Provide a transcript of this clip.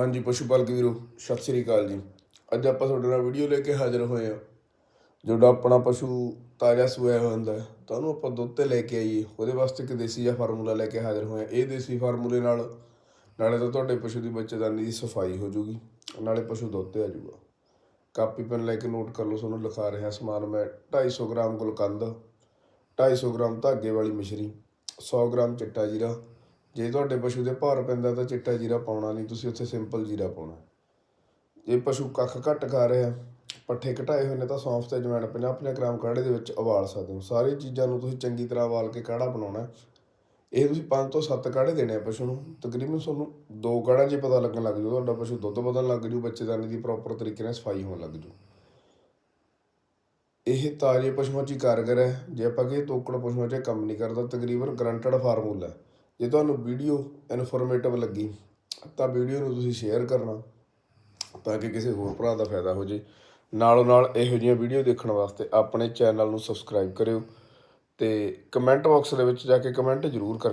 ਹਾਂਜੀ, ਪਸ਼ੂ ਪਾਲਕ ਵੀਰੋ, ਸਤਿ ਸ੍ਰੀ ਅਕਾਲ ਜੀ। ਅੱਜ ਆਪਾਂ ਤੁਹਾਡੇ ਨਾਲ ਵੀਡੀਓ ਲੈ ਕੇ ਹਾਜ਼ਰ ਹੋਏ ਆ ਜਿਹੜਾ ਆਪਣਾ ਪਸ਼ੂ ਤਾਜ਼ਾ ਸੂਇਆ ਹੋਇਆ ਹੁੰਦਾ ਤਾਂ ਉਹਨੂੰ ਆਪਾਂ ਦੁੱਧ ਤੇ ਲੈ ਕੇ ਆਈਏ। ਉਹਦੇ ਵਾਸਤੇ ਇੱਕ ਦੇਸੀ ਜਿਹਾ ਫਾਰਮੂਲਾ ਲੈ ਕੇ ਹਾਜ਼ਰ ਹੋਏ ਆ ਇਹ ਦੇਸੀ ਫਾਰਮੂਲੇ ਨਾਲ, ਨਾਲੇ ਤਾਂ ਤੁਹਾਡੇ ਪਸ਼ੂ ਦੀ ਬੱਚੇਦਾਨੀ ਦੀ ਸਫ਼ਾਈ ਹੋ ਜੂਗੀ ਨਾਲੇ ਪਸ਼ੂ ਦੁੱਧ ਤੇ ਆ ਜੂਗਾ ਕਾਪੀ, ਪੈਨ ਲੈ ਕੇ ਨੋਟ ਕਰ ਲਓ, ਤੁਹਾਨੂੰ ਲਿਖਾ ਰਿਹਾ ਸਮਾਨ ਮੈਂ 250 ਗ੍ਰਾਮ ਗੁਲਕੰਦ 250 ਗ੍ਰਾਮ ਧਾਗੇ ਵਾਲੀ ਮਿਸ਼ਰੀ 100 ਗ੍ਰਾਮ ਚਿੱਟਾ ਜੀਰਾ ਜੇ ਤੁਹਾਡੇ ਪਸ਼ੂ ਦੇ ਭਾਰ ਪੈਂਦਾ ਤਾਂ ਚਿੱਟਾ ਜੀਰਾ ਪਾਉਣਾ ਨਹੀਂ, ਤੁਸੀਂ ਉੱਥੇ ਸਿੰਪਲ ਜੀਰਾ ਪਾਉਣਾ। ਜੇ ਪਸ਼ੂ ਕੱਖ ਘੱਟ ਖਾ ਰਿਹਾ ਪੱਠੇ ਘਟਾਏ ਹੋਏ ਨੇ ਤਾਂ ਸੌਂਫ ਤੇ ਜਵੈਣ 50-50 ਗ੍ਰਾਮ ਕਾੜੇ ਦੇ ਵਿੱਚ ਉਬਾਲ ਸਕਦੇ ਹੋ। ਸਾਰੀ ਚੀਜ਼ਾਂ ਨੂੰ ਤੁਸੀਂ ਚੰਗੀ ਤਰ੍ਹਾਂ ਉਬਾਲ ਕੇ ਕਾੜਾ ਬਣਾਉਣਾ। ਇਹ ਤੁਸੀਂ 5 ਤੋਂ 7 ਕਾੜੇ ਦੇਣੇ ਆ ਪਸ਼ੂ ਨੂੰ। ਤਕਰੀਬਨ ਤੁਹਾਨੂੰ ਦੋ ਕਾੜਿਆਂ 'ਚ ਪਤਾ ਲੱਗਣ ਲੱਗ ਜੂ ਤੁਹਾਡਾ ਪਸ਼ੂ ਦੁੱਧ ਵਧਣ ਲੱਗ ਜੂ ਬੱਚੇਦਾਨੀ ਦੀ ਪ੍ਰੋਪਰ ਤਰੀਕੇ ਨਾਲ ਸਫ਼ਾਈ ਹੋਣ ਲੱਗ ਜੂ ਇਹ ਤਾਜ਼ੇ ਪਸ਼ੂਆਂ 'ਚ ਹੀ ਕਾਰਗਰ ਹੈ। ਜੇ ਆਪਾਂ ਕਹੀਏ ਤੋਕੜ ਪਸ਼ੂਆਂ 'ਚ ਕੰਮ ਨਹੀਂ ਕਰਦਾ, ਤਕਰੀਬਨ ਗਰੰਟਡ ਫਾਰਮੂਲਾ ਹੈ। ਜੇ ਤੁਹਾਨੂੰ ਵੀਡੀਓ ਇਨਫੋਰਮੇਟਿਵ ਲੱਗੀ, ਤਾਂ ਵੀਡੀਓ ਨੂੰ ਤੁਸੀਂ ਸ਼ੇਅਰ ਕਰਨਾ, ਤਾਂ ਕਿ ਕਿਸੇ ਹੋਰ ਭਰਾ ਦਾ ਫਾਇਦਾ ਹੋ ਜੇ। ਨਾਲੋਂ ਨਾਲ ਇਹੋ ਜਿਹੀਆਂ ਵੀਡੀਓ ਦੇਖਣ ਵਾਸਤੇ ਆਪਣੇ ਚੈਨਲ ਨੂੰ ਸਬਸਕ੍ਰਾਈਬ ਕਰਿਓ ਤੇ ਕਮੈਂਟ ਬਾਕਸ ਦੇ ਵਿੱਚ ਜਾ ਕੇ ਕਮੈਂਟ ਜ਼ਰੂਰ ਕਰ